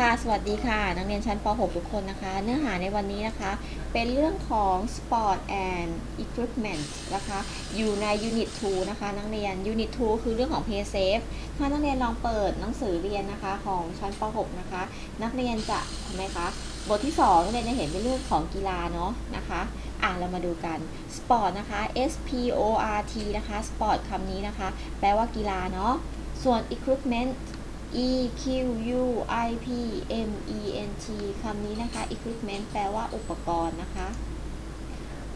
ค่ะ สวัสดีค่ะ นักเรียนชั้นป .6 ทุกคนนะคะ เนื้อหาในวันนี้นะคะ เป็นเรื่องของ Sport and Equipment นะคะ อยู่ใน Unit 2 นะคะ นักเรียน Unit 2 คือเรื่องของ Play Safe ถ้านักเรียนลองเปิดหนังสือเรียนนะคะของชั้นป .6 นะคะ นักเรียนจะทำไมคะ บทที่2นักเรียนจะเห็นเป็นเรื่องของกีฬาเนาะนะคะอะเรามาดูกัน Sport นะคะ S P O R T นะคะ Sport คำนี้นะคะ แปลว่ากีฬาเนาะ ส่วน Equipment E Q U I P M E N T คำนี้นะคะ equipment แปลว่าอุปกรณ์นะคะ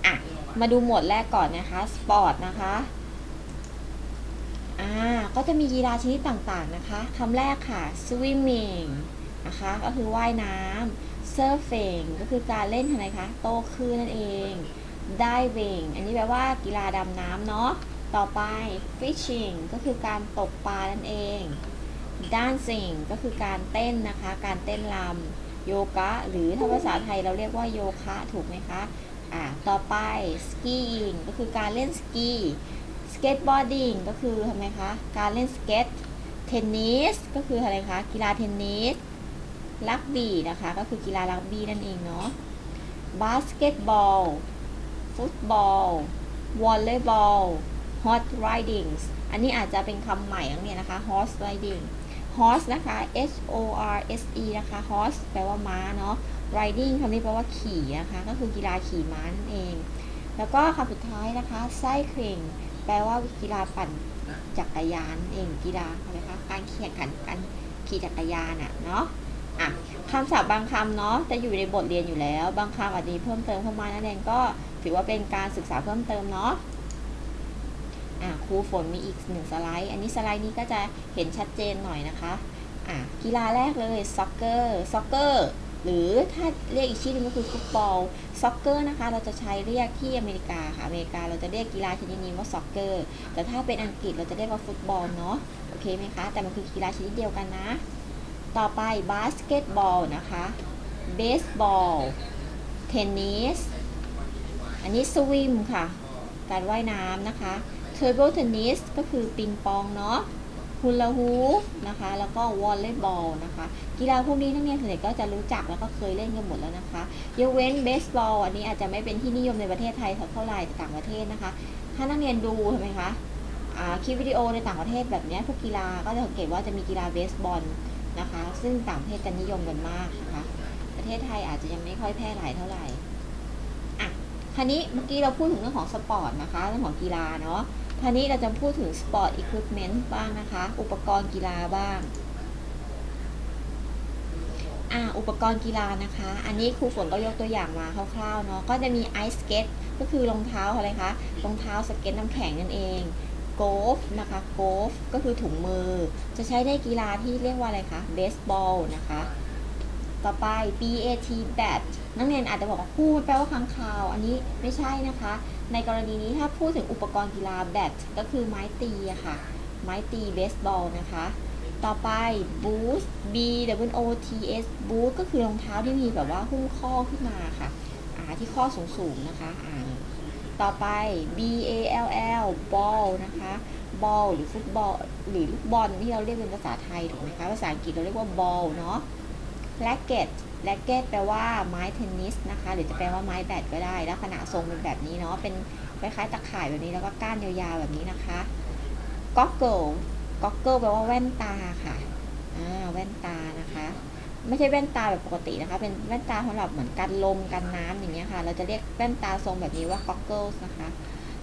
อะ มาดูหมวดแรกก่อนนะคะ sport นะคะ อ่า ก็จะมีกีฬาชนิดต่างๆนะคะ คำแรกค่ะ swimming นะคะ ก็คือว่ายน้ำ surfing ก็คือการเล่นอะไรคะ โต้คลื่นนั่นเอง diving อันนี้แปลว่ากีฬาดำน้ำเนาะ ต่อไป fishing ก็คือการตกปลานั่นเอง dancing ก็คือการเต้นนะคะ การเต้นรำโยคะ หรือถ้าภาษาไทยเราเรียกว่าโยคะถูกไหมคะอ่าต่อไป skiing ก็คือการเล่นสกี skateboarding ก็คือทำไมคะการเล่นสเก็ตเทนนิสก็คืออะไรคะกีฬาเทนนิสลักบี้นะคะก็คือกีฬาลักบี้นั่นเองเนาะบาสเกตบอลฟุตบอลวอลเลย์บอล horse riding อันนี้อาจจะเป็นคำใหม่นักเรียนนะคะ horse riding horse นะคะ H O R S E นะคะ horse แปลว่าม้าเนาะ riding คำนี้แปลว่าขี่นะคะ ก็คือกีฬาขี่ม้านั่นเอง แล้วก็คำสุดท้ายนะคะ cycling แปลว่ากีฬาปั่นจักรยานเองกีฬาอะไรคะการแข่งขันการขี่จักรยานอะเนาะอะคำศัพท์บางคำเนาะจะอยู่ในบทเรียนอยู่แล้ว บางคำอาจจะมีเพิ่มเติมเข้ามานั่นเองก็ถือว่าเป็นการศึกษาเพิ่มเติมเนาะ ครูฝนมีอีกหนึ่งสไลด์ อันนี้สไลด์นี้ก็จะเห็นชัดเจนหน่อยนะคะอะกีฬาแรกเลยซ็อกเกอร์ซ็อกเกอร์หรือถ้าเรียกอีกชื่อหนึงก็คือฟุตบอลซ็อกเกอร์นะคะ เราจะใช้เรียกที่อเมริกาค่ะ อเมริกาเราจะเรียกกีฬาชนิดนี้ว่าซ็อกเกอร์ แต่ถ้าเป็นอังกฤษเราจะเรียกว่าฟุตบอลเนาะ โอเคไหมคะ แต่มันคือกีฬาชนิดเดียวกันนะ ต่อไปบาสเกตบอลนะคะ เบสบอล เทนนิส อันนี้สวิมค่ะ การว่ายน้ำนะคะ เทเบิลเทนนิสก็คือปิงปองเนาะฮูลาฮูปนะคะ แล้วก็วอลเลย์บอลนะคะ กีฬาพวกนี้นักเรียนส่วนใหญ่ก็จะรู้จักแล้วก็เคยเล่นกันหมดแล้วนะคะยกเว้นเบสบอลอันนี้อาจจะไม่เป็นที่นิยมในประเทศไทยเท่าไหร่แต่ต่างประเทศนะคะ ถ้านักเรียนดูใช่ไหมคะคลิปวิดีโอในต่างประเทศแบบนี้พวกกีฬาก็จะสังเกตว่าจะมีกีฬาเบสบอลนะคะ ซึ่งต่างประเทศจะนิยมกันมากนะคะ ประเทศไทยอาจจะยังไม่ค่อยแพร่หลายเท่าไหร่อะคราวนี้เมื่อกี้เราพูดถึงเรื่องของสปอร์ตนะคะเรื่องของกีฬาเนาะ ครานี้เราจะพูดถึงสปอร์ตอุปกรณ์บ้างนะคะ อุปกรณ์กีฬาบ้างอ่าอุปกรณ์กีฬานะคะ อันนี้ครูฝนก็ยกตัวอย่างมาคร่าวๆเนาะ ก็จะมีไอสเก็ตก็คือรองเท้าอะไรคะ รองเท้าสเก็ตน้ำแข็งนั่นเองโกฟนะคะโกฟก็คือถุงมือ จะใช้ในกีฬาที่เรียกว่าอะไรคะ เบสบอลนะคะ ต่อไป BAT bat นักเรียนอาจจะบอกว่าพูดแปลว่าค้างคาว อันนี้ไม่ใช่นะคะ ในกรณีนี้ถ้าพูดถึงอุปกรณ์กีฬาแบดก็คือไม้ตีอะค่ะ ไม้ตีเบสบอลนะคะ ต่อไป boost B W O T S boost ก็คือรองเท้าที่มีแบบว่าหุ้มข้อขึ้นมาค่ะอาที่ข้อสูงๆนะคะอ่าต่อไป B A L L ball นะคะ ball หรือฟุตบอลหรือลูกบอลที่เราเรียกเป็นภาษาไทยถูกไหมคะภาษาอังกฤษเราเรียกว่า ball เนาะ racket racket แปลว่าไม้เทนนิสนะคะ หรือจะแปลว่าไม้แบดก็ได้ ลักษณะทรงเป็นแบบนี้เนาะ เป็นคล้ายๆตะข่ายแบบนี้แล้วก็ก้านยาวๆแบบนี้นะคะ goggle goggle แปลว่าแว่นตาค่ะ อ่า แว่นตานะคะ ไม่ใช่แว่นตาแบบปกตินะคะ เป็นแว่นตาสำหรับเหมือนกันลมกันน้ำอย่างเงี้ยค่ะ เราจะเรียกแว่นตาทรงแบบนี้ว่า goggles นะคะ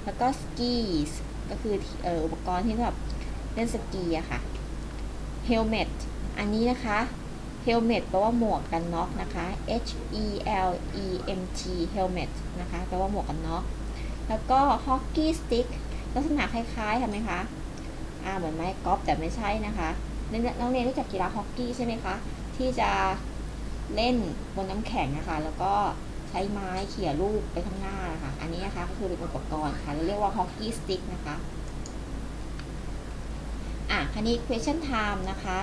แล้วก็ skis ก็คืออุปกรณ์ที่สำหรับเล่นสกีอะค่ะ helmet อันนี้นะคะ helmet แปลว่าหมวกกันน็อกนะคะ H E L E M T helmet นะคะแปลว่าหมวกกันน็อกแล้วก็ hockey stick ลักษณะคล้ายๆทำไหมคะอ่าเหมือนไม้กอล์ฟแต่ไม่ใช่นะคะน้องเรียนรู้จักกีฬาฮอกกี้ใช่ไหมคะที่จะเล่นบนน้ำแข็งนะคะ แล้วก็ใช้ไม้เขี่ยลูกไปข้างหน้านะคะ อันนี้นะคะก็คือเป็นอุปกรณ์ค่ะเราเรียกว่า hockey stick นะคะ อะคันนี้ question time นะคะ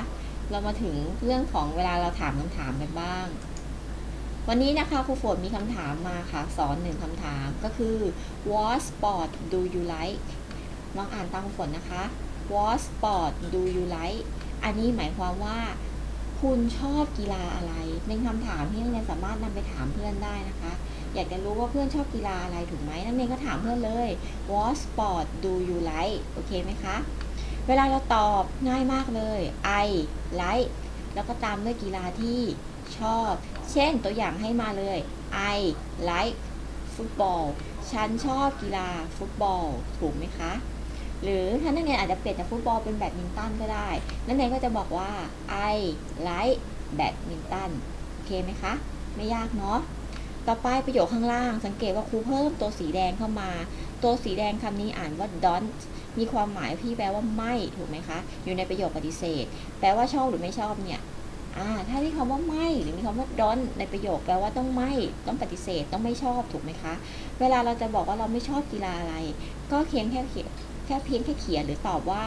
เรามาถึงเรื่องของเวลาเราถามคำถามกันบ้าง วันนี้นะคะครูฝนมีคำถามมาค่ะ สอนหนึ่งคำถามก็คือ what sport do you like ลองอ่านตามครูฝนนะคะ what sport do you like อันนี้หมายความว่าคุณชอบกีฬาอะไรเป็นคำถามที่นักเรียนสามารถนำไปถามเพื่อนได้นะคะ อยากจะรู้ว่าเพื่อนชอบกีฬาอะไรถูกไหมนักเรียนก็ถามเพื่อนเลย What sport do you like โอเคไหมคะ เวลาเราตอบง่ายมากเลย I like แล้วก็ตามด้วยกีฬาที่ชอบ เช่นตัวอย่างให้มาเลย I like football ฉันชอบกีฬาฟุตบอล ถูกไหมคะ หรือถ้านักเรียนอาจจะเปลี่ยนจากฟุตบอลเป็นแบดมินตันก็ได้ นักเรียนก็จะบอกว่า I like แบดมินตันโอเคไหมคะ ไม่ยากเนาะ ต่อไปประโยคข้างล่างสังเกตว่าครูเพิ่มตัวสีแดงเข้ามา ตัวสีแดงคำนี้อ่านว่า don't มีความหมายที่แปลว่าไม่ถูกไหมคะ อยู่ในประโยคปฏิเสธ แปลว่าชอบหรือไม่ชอบเนี่ยถ้ามีคำว่าไม่หรือมีคำว่า don't ในประโยคแปลว่าต้องไม่ ต้องปฏิเสธ ต้องไม่ชอบถูกไหมคะ เวลาเราจะบอกว่าเราไม่ชอบกีฬาอะไร ก็เพียงแค่เขียนแค่เพียงแค่เขียนหรือตอบว่า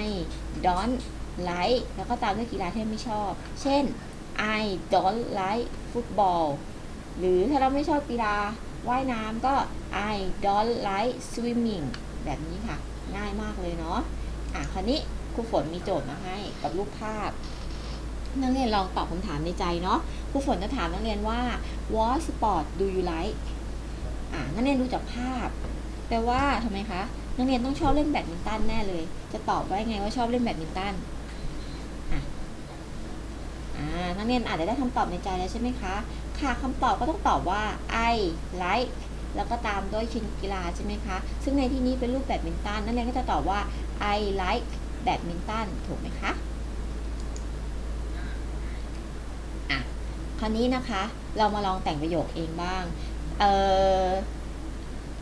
I don't like แล้วก็ตามด้วยกีฬาที่ไม่ชอบ เช่น I don't like football หรือถ้าเราไม่ชอบกีฬา ว่ายน้ำก็ I don't like swimming แบบนี้ค่ะ ง่ายมากเลยเนาะอะคราวนี้ครูฝนมีโจทย์มาให้กับรูปภาพ นักเรียนลองตอบคำถามในใจเนาะครูฝนจะถามนักเรียนว่า what sport do you like อะนักเรียนดูจากภาพแปลว่าทำไมคะนักเรียนต้องชอบเล่นแบดมินตันแน่เลย จะตอบว่าไงว่าชอบเล่นแบดมินตันอะอ่านักเรียนอาจจะได้คำตอบในใจแล้วใช่ไหมคะ ค่ะคำตอบก็ต้องตอบว่า I like แล้วก็ตามด้วยชนิดกีฬาใช่ไหมคะ ซึ่งในที่นี้เป็นรูปแบดมินตัน นักเรียนก็จะตอบว่า I like แบดมินตันถูกไหมคะ อะ คราวนี้นะคะ เรามาลองแต่งประโยคเองบ้าง เอ่อ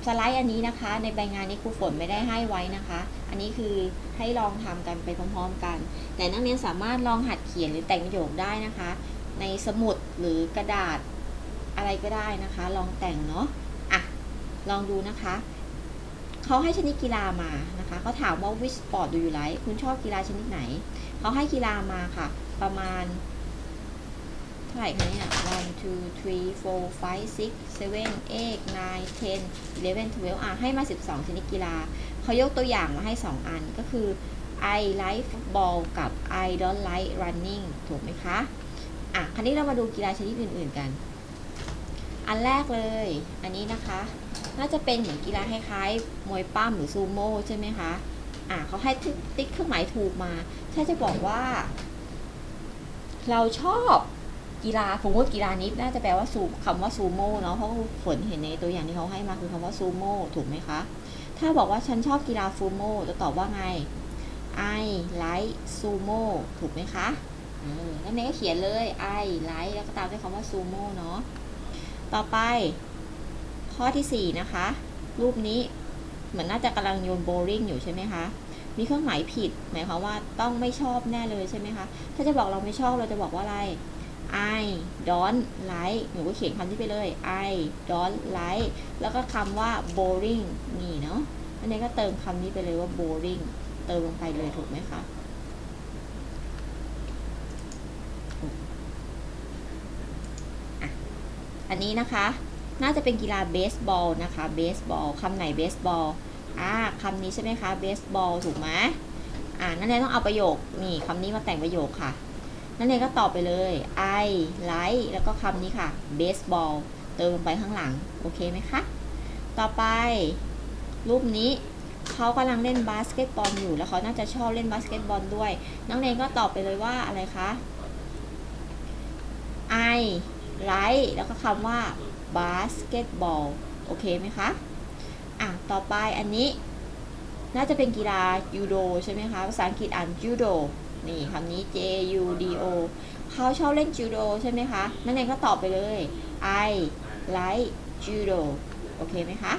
สไลด์อันนี้นะคะ ในใบงานนี้ครูฝนไม่ได้ให้ไว้นะคะ อันนี้คือให้ลองทำกันไปพร้อมๆกัน แต่นักเรียนสามารถลองหัดเขียนหรือแต่งประโยคได้นะคะ ในสมุดหรือกระดาษอะไรก็ได้นะคะ ลองแต่งเนาะอะลองดูนะคะเขาให้ชนิดกีฬามานะคะเขาถามว่า which sport do you like คุณชอบกีฬาชนิดไหนเขาให้กีฬามาค่ะ ประมาณเท่าไหร่คะเนี่ย one two three four five six seven eight nine ten eleven twelve อะให้มา 12 ชนิดกีฬาเขายกตัวอย่างมาให้ 2 อันก็คือ I like football กับ I don't like running ถูกไหมคะ อะคราวนี้เรามาดูกีฬาชนิดอื่น ๆกัน อันแรกเลย อันนี้นะคะ น่าจะเป็นเหมือนกีฬาคล้ายๆมวยปั้มหรือซูโม่ใช่ไหมคะ อะเขาให้ติ๊กเครื่องหมายถูกมาถ้าจะบอกว่า เราชอบกีฬาผมว่ากีฬานี้น่าจะแปลว่าซูคำว่าซูโม่เนาะเพราะฝนเห็นในตัวอย่างที่เขาให้มาคือคำว่าซูโม่ถูกไหมคะ ถ้าบอกว่าฉันชอบกีฬาฟูโม่จะตอบว่าไง I like sumo ถูกไหมคะ นั่นเองก็เขียนเลย I like แล้วก็ตามด้วยคำว่า sumo เนาะต่อไป ข้อที่4นะคะ รูปนี้เหมือนน่าจะกำลังโยนโบลิ่งอยู่ใช่ไหมคะมีเครื่องหมายผิด หมายความว่าต้องไม่ชอบแน่เลยใช่ไหมคะ ถ้าจะบอกเราไม่ชอบเราจะบอกว่าอะไร I don't like หนูก็เขียนคำที่ไปเลย I don't like แล้วก็คำว่า boring นี่เนาะ อันนี้ก็เติมคำนี้ไปเลยว่า boring เติมลงไปเลยถูกไหมคะ อันนี้นะคะ น่าจะเป็นกีฬาเบสบอลนะคะเบสบอลคำไหนเบสบอลอ่าคำนี้ใช่ไหมคะเบสบอลถูกไหมอ่านั่นเองต้องเอาประโยคนี่คำนี้มาแต่งประโยคค่ะ นั่นเองก็ตอบไปเลย I like แล้วก็คำนี้ค่ะเบสบอลเติมลงไปข้างหลัง โอเคไหมคะ ต่อไป รูปนี้เขากำลังเล่นบาสเกตบอลอยู่ แล้วเขาน่าจะชอบเล่นบาสเกตบอลด้วยน้องเนยก็ตอบไปเลยว่าอะไรคะ I like แล้วก็คำว่าบาสเกตบอลโอเคไหมคะ อะ ต่อไปอันนี้ น่าจะเป็นกีฬายูโดใช่ไหมคะ ภาษาอังกฤษอ่านยูโดนี่คำนี้ J U D O เขาชอบเล่นจูโดใช่ไหมคะ นั่นเองก็ตอบไปเลย I like judo โอเคไหมคะ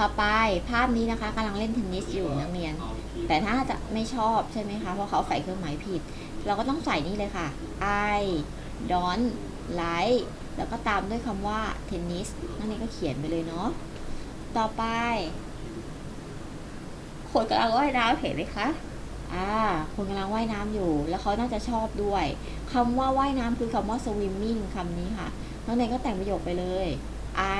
ต่อไปภาพนี้นะคะกำลังเล่นเทนนิสอยู่นักเรียน แต่ถ้าจะไม่ชอบใช่ไหมคะ เพราะเขาใส่เครื่องหมายผิด เราก็ต้องใส่นี่เลยค่ะ I don't like แล้วก็ตามด้วยคำว่าเทนนิสนั่นเองก็เขียนไปเลยเนาะต่อไปคนกำลังว่ายน้ำเห็นไหมคะอ่าคนกำลังว่ายน้ำอยู่ แล้วเขาน่าจะชอบด้วยคำว่าว่ายน้ำคือคำว่า swimming คำนี้ค่ะน้องเนยก็แต่งประโยคไปเลย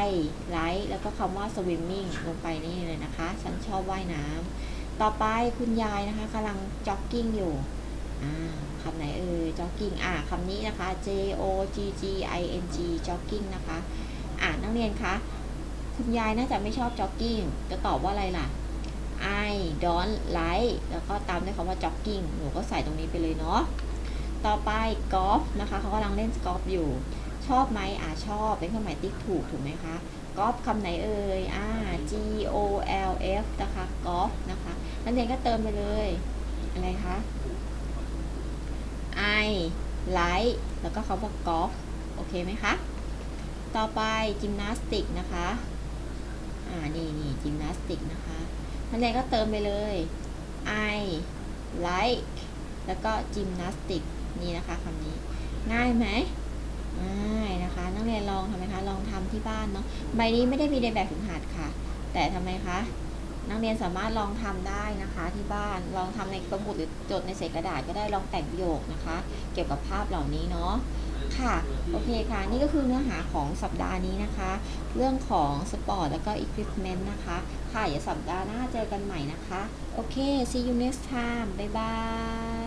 I like แล้วก็คำว่า swimming ลงไปนี่เลยนะคะ ฉันชอบว่ายน้ำต่อไปคุณยายนะคะกำลังจ็อกกิ้งอยู่ คำไหนเอ่ย jogging อ่าคำนี้นะคะ J O G G I N G jogging นะคะ อ่านักเรียนคะ คุณยายน่าจะไม่ชอบ jogging จะตอบว่าอะไรล่ะ I don't like แล้วก็ตามด้วยคำว่า jogging หนูก็ใส่ตรงนี้ไปเลยเนาะ ต่อไป golf นะคะเขากำลังเล่น golf อยู่ ชอบไหมอ่าชอบ เป็นเครื่องหมายติ๊กถูกถูกไหมคะ golf คำไหนเอ่ยอ่า G O L F นะคะ golf นะคะ นักเรียนก็เติมไปเลย อะไรคะ I like แล้วก็คำว่า golf โอเคไหมคะ ต่อไป gymnastic นะคะ อ่า นี่นี่ gymnastic นะคะนักเรียนก็เติมไปเลย I like แล้วก็ gymnastic นี่นะคะคำนี้ ง่ายไหมง่ายนะคะ นักเรียนลองทำไหมคะ ลองทำที่บ้านเนาะ ใบนี้ไม่ได้มีในแบบฝึกหัดค่ะ แต่ทำไมคะ นักเรียนสามารถลองทำได้นะคะที่บ้านลองทำในสมุดหรือจดในเศษกระดาษก็ได้ลองแต่งประโยคนะคะ เกี่ยวกับภาพเหล่านี้เนาะค่ะโอเคค่ะ นี่ก็คือเนื้อหาของสัปดาห์นี้นะคะ เรื่องของสปอร์ตแล้วก็อุปกรณ์นะคะ ค่ะอย่าสัปดาห์หน้าเจอกันใหม่นะคะ โอเค see you next time บ๊ายบาย